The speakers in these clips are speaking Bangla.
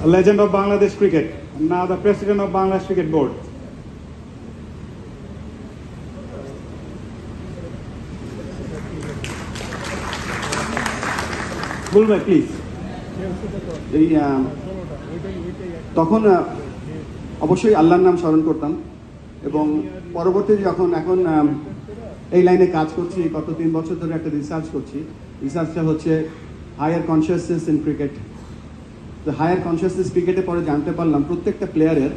A legend of Bangladesh cricket, and now the president of Bangladesh Cricket Board. Bhai, please. এই তখন অবশ্যই আল্লাহর নাম স্মরণ করতাম এবং পরবর্তী যখন এখন এই লাইনে কাজ করছি গত তিন বছর ধরে একটা রিসার্চ করছি রিসার্চটা হচ্ছে হায়ার কনসিয়াসনেস ইন ক্রিকেট তো হায়ার কনসিয়াসনেস ক্রিকেটে পরে জানতে পারলাম প্রত্যেকটা প্লেয়ারের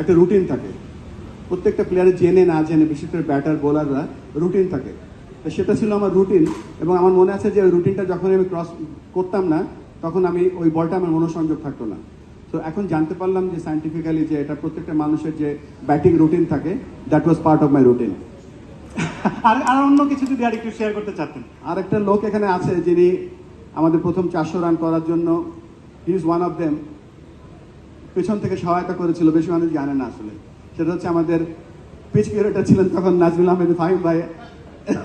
একটা রুটিন থাকে। প্রত্যেকটা প্লেয়ারের জেনে না জেনে বিশেষ করে ব্যাটার বোলাররা রুটিন থাকে। তো সেটা ছিল আমার রুটিন এবং আমার মনে আছে যে ওই রুটিনটা যখন আমি ক্রস করতাম না তখন আমি ওই বলটা আমার মনোসংযোগ থাকতো না। তো এখন জানতে পারলাম যে সাইন্টিফিক্যালি যে এটা প্রত্যেকটা মানুষের যে ব্যাটিং রুটিন থাকে that was part of my routine আর আর অন্য কিছু যদি আর একটু শেয়ার করতে চাচ্ছেন। আর একটা লোক এখানে আছে যিনি আমাদের প্রথম চারশো রান করার জন্য he is one of them পেছন থেকে সহায়তা করেছিল, বেশি মানুষ জানে না আসলে। সেটা হচ্ছে আমাদের পিচ কিউরেটার ছিলেন তখন নাজমুল আহমেদ ফাহিম ভাই।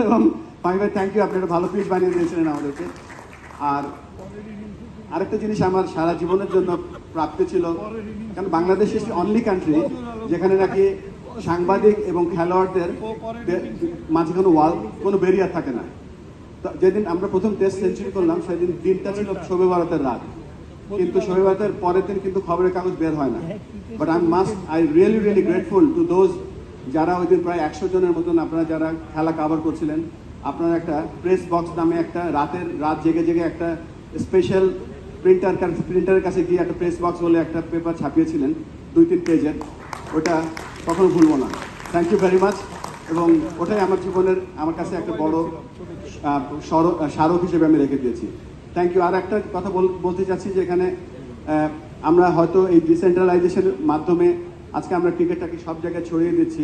এবং ফাহিম ভাই থ্যাংক ইউ আপনি একটা ভালো পিচ বানিয়ে দিয়েছিলেন আমাদেরকে। আর আরেকটা জিনিস আমার সারা জীবনের জন্য প্রাপ্তি ছিল, কারণ বাংলাদেশ ইজ অনলি কান্ট্রি যেখানে নাকি সাংবাদিক এবং খেলোয়াড়দের মাঝে কোনো ওয়াল কোনো ব্যারিয়ার থাকে না। যেদিন আমরা প্রথম টেস্ট সেঞ্চুরি করলাম, সেদিন দিনটা ছিল শোভে ভারতের রাত। কিন্তু শোভে ভারতের পরের দিন কিন্তু খবরের কাগজ বের হয় না। But I must I really really grateful to those যারা ওই দিন প্রায় একশো জনের মতন আপনারা যারা খেলা কাভার করছিলেন, আপনারা একটা প্রেস বক্স নামে একটা রাতের, রাত জেগে জেগে একটা স্পেশাল প্রিন্টার প্রিন্টারের কাছে গিয়ে একটা প্রেস বক্স বলে একটা পেপার ছাপিয়েছিলেন, দুই তিন পেজের ওটা কখনো ভুলবো না। থ্যাংক ইউ ভেরি মাচ এবং ওটাই আমার জীবনের, আমার কাছে একটা বড় স্মারক হিসেবে আমি রেখে দিয়েছি। থ্যাংক ইউ আর একটা কথা বল- বলতে চাচ্ছি যে এখানে আমরা হয়তো এই ডিসেন্ট্রালাইজেশনের মাধ্যমে আজকে আমরা ক্রিকেটটাকে সব জায়গায় ছড়িয়ে দিচ্ছি।